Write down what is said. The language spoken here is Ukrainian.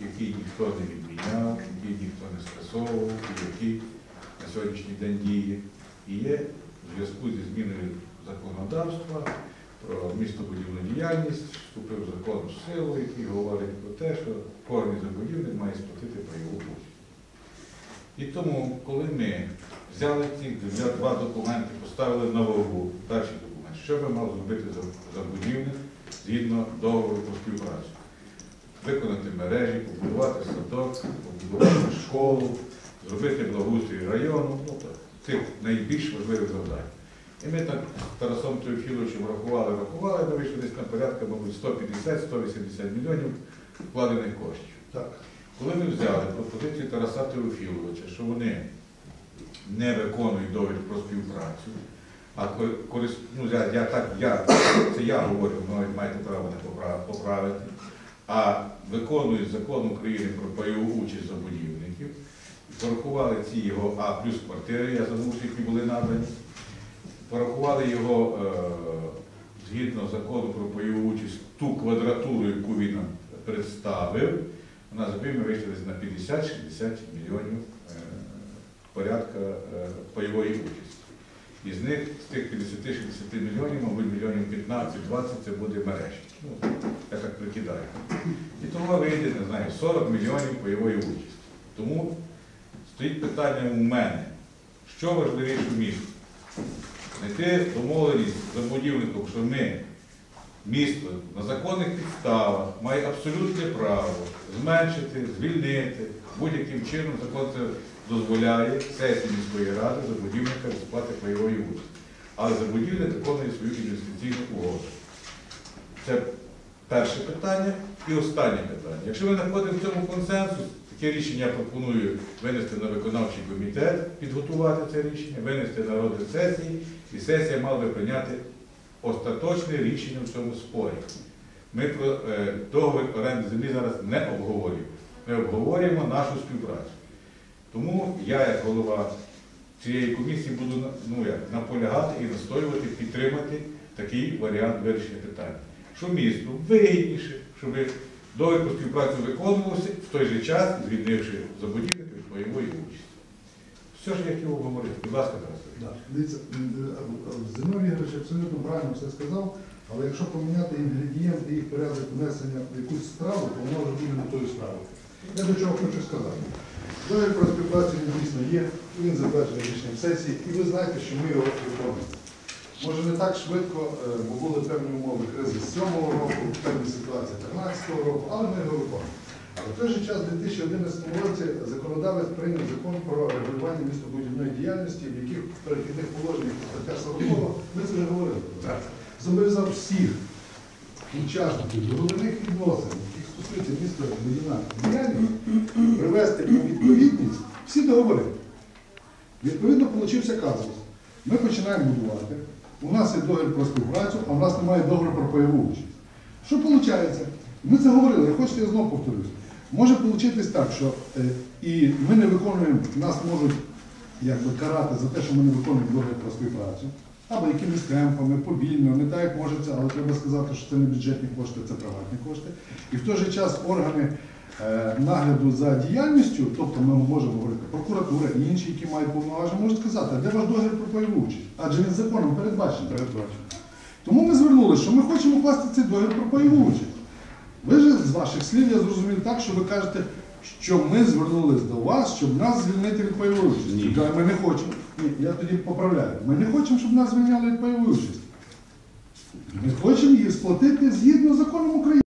який ніхто не відміняв, який ніхто не скасовував, який на сьогоднішній день діє. І є в зв'язку зі зміною законодавства про містобудівну діяльність, вступив закон в силу, який говорить про те, що кожен забудівник має сплатити пайову площу. І тому, коли ми взяли ці два- документи, поставили на вагу, перший документ, що би мав зробити за- забудівник згідно договору про співпрацю? Виконати мережі, побудувати садок, побудувати школу, зробити благоустрій району, ну, цих найбільш важливих завдань. І ми так з Тарасом Теофіловичем рахували, рахували, ми вийшли десь на порядка, мабуть, 150-180 мільйонів вкладених коштів. Так. Коли ми взяли пропозицію Тараса Теофіловича, що вони не виконують довід про співпрацю, а корист... ну, я, я так, я, це я говорю, ви маєте право не поправити, а виконують закон України про пайову участь забудівників, порахували ці його А плюс квартири, я забув, які були надані, порахували його е, згідно закону про пайову участь ту квадратуру, яку він представив, у нас ми вийшли на 50-60 мільйонів е, порядка е, пайової участі. Із них, з тих 50-60 мільйонів, мабуть, мільйонів 15-20 це буде мережі. Ну, я так прикидаю. І тому вийде, не знаю, 40 мільйонів пайової участі. Тому стоїть питання у мене, що важливіше в місту? Знайти домовленість забудівником, що ми місто на законних підставах має абсолютне право зменшити, звільнити. Будь-яким чином закон це дозволяє сесії міської ради забудівника від сплати пайової участі. Але забудівник виконує свою інвестиційну угоду. Це перше питання. І останнє питання. Якщо ми знаходимо в цьому консенсус, таке рішення я пропоную винести на виконавчий комітет, підготувати це рішення, винести на розгляд сесії, і сесія мала би прийняти остаточне рішення в цьому спорі. Ми про е, договір оренди землі зараз не обговорюємо. Ми обговорюємо нашу співпрацю. Тому я, як голова цієї комісії, буду ну, як, наполягати і настоювати, підтримати такий варіант вирішення питання. Що місту вигідніше, щоб договір співпрацю виконувався, в той же час звільнивши забудівника від бойової участі. Все ж я хотів обговорити. Будь ласка, Тарас. Дивіться, е, Зиновій Ігорович абсолютно правильно все сказав, але якщо поміняти інгредієнти їх порядок внесення в якусь страву, то воно вже буде не тою стравою. Я до чого хочу сказати. Договір про співпрацю він дійсно є, він затверджений рішенням сесії, і ви знаєте, що ми його виконуємо. Може не так швидко, е, бо були певні умови кризи з 7-го року, певні ситуації 13-го року, але ми його виконуємо. Але в той же час, у 2011 році, законодавець прийняв закон про регулювання містобудівної діяльності, в яких перехідних положеннях стаття 40, ми це вже говорили. Зобов'язав всіх учасників договірних відносин, стосується містобудівної діяльності, привести у відповідність всі договори. Відповідно, получився казус. Ми починаємо будувати. У нас є договір про співпрацю, а у нас немає договору про пайову участь. Що виходить? Ми це говорили, хочу, я знову повторюсь. Може вийти так, що е, і ми не виконуємо, нас можуть якби, карати за те, що ми не виконуємо договір про співпрацю. Або якимись темпами, повільно, не так, як може це, але треба сказати, що це не бюджетні кошти, це приватні кошти. І в той же час органи е, нагляду за діяльністю, тобто ми можемо говорити прокуратура і інші, які мають повноваження, можуть сказати, а де ваш договір про пайову участь? Адже він законом передбачений. Тому ми звернулися, що ми хочемо класти цей договір про пайову участь. Ви ж з ваших слів я зрозумів так, що ви кажете, що ми звернулись до вас, щоб нас звільнити від пайової участі. Ні. Ми не хочемо. Ні, я тоді поправляю. Ми не хочемо, щоб нас звільняли від бойової участі. Ми хочемо її сплатити згідно законом України.